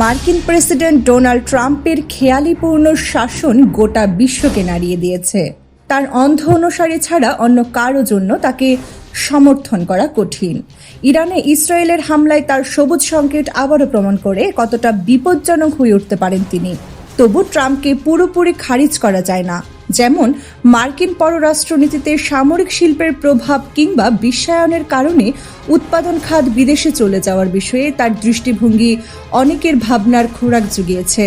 মার্কিন president Donald ট্রাম্পের খেয়ালিপূর্ণ শাসন গোটা বিশ্বকে নাড়িয়ে দিয়েছে। তার অন্ধ অনুসারী ছাড়া অন্য কারও জন্য তাকে সমর্থন করা কঠিন। ইরানে ইসরায়েলের হামলায় তার সবুজ সংকেত আবারও প্রমাণ করে কতটা বিপজ্জনক হয়ে উঠতে পারেন তিনি। তবু ট্রাম্পকে পুরোপুরি খারিজ করা যায় না। যেমন মার্কিন পররাষ্ট্রনীতিতে সামরিক শিল্পের প্রভাব কিংবা বিশ্বায়নের কারণে উৎপাদন খাত বিদেশে চলে যাওয়ার বিষয়ে তার দৃষ্টিভঙ্গি অনেকের ভাবনার খোরাক জুগিয়েছে।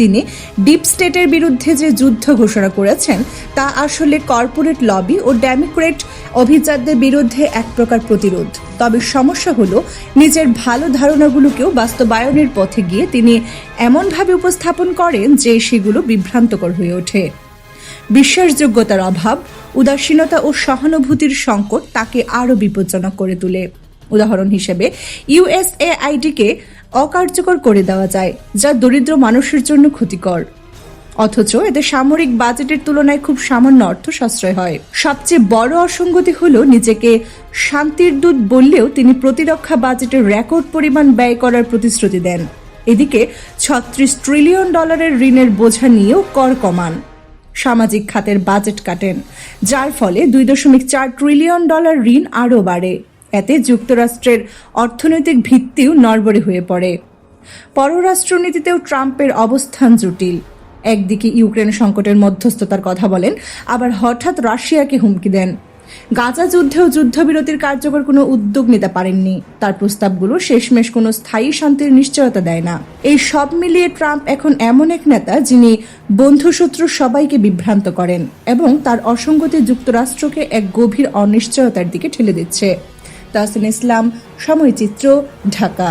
তিনি ডিপ স্টেটের বিরুদ্ধে যে যুদ্ধ ঘোষণা করেছেন, তা আসলে কর্পোরেট লবি ও ডেমোক্রেট অভিজাতদের বিরুদ্ধে এক প্রকার প্রতিরোধ। তবে সমস্যা হলো, নিজের ভালো ধারণাগুলোকেও বাস্তবায়নের পথে গিয়ে তিনি এমনভাবে উপস্থাপন করেন যে সেগুলো বিভ্রান্তকর হয়ে ওঠে। বিশ্বাসযোগ্যতার অভাব, উদাসীনতা ও সহানুভূতির সংকট তাকে আরও বিপজ্জনক করে তোলে। উদাহরণ হিসেবে ইউএসএআইডিকে অকার্যকর করে দেওয়া যায়, যা দরিদ্র মানুষের জন্য ক্ষতিকর। অথচ এতে সামরিক বাজেটের তুলনায় খুব সামান্য অর্থ সাশ্রয় হয়। সবচেয়ে বড় অসঙ্গতি হলো নিজেকে শান্তির দূত বললেও তিনি প্রতিরক্ষা বাজেটের রেকর্ড পরিমাণ ব্যয় করার প্রতিশ্রুতি দেন। এদিকে, ছত্রিশ ট্রিলিয়ন ডলারের ঋণের বোঝা নিয়েও কর কমান। সামাজিক খাতের বাজেট কাটেন, যার ফলে দুই দশমিক চার ট্রিলিয়ন ডলার ঋণ আরও বাড়ে। এতে যুক্তরাষ্ট্রের অর্থনৈতিক ভিত্তিও নড়বড়ে হয়ে পড়ে। পররাষ্ট্রনীতিতেও ট্রাম্পের অবস্থান জটিল। একদিকে ইউক্রেন সংকটের মধ্যস্থতার কথা বলেন, আবার হঠাৎ রাশিয়াকে হুমকি দেন। গাজা যুদ্ধেও যুদ্ধবিরতির কার্যকর কোনো উদ্যোগ নিতে পারেননি। তার প্রস্তাবগুলো শেষমেশ কোনো স্থায়ী শান্তির নিশ্চয়তা দেয় না। এই সব মিলিয়ে ট্রাম্প এখন এমন এক নেতা যিনি বন্ধুশত্রু সবাইকে বিভ্রান্ত করেন এবং তার অসঙ্গতি যুক্তরাষ্ট্রকে এক গভীর অনিশ্চয়তার দিকে ঠেলে দিচ্ছে। তাহসিন ইসলাম সময়চিত্র ঢাকা।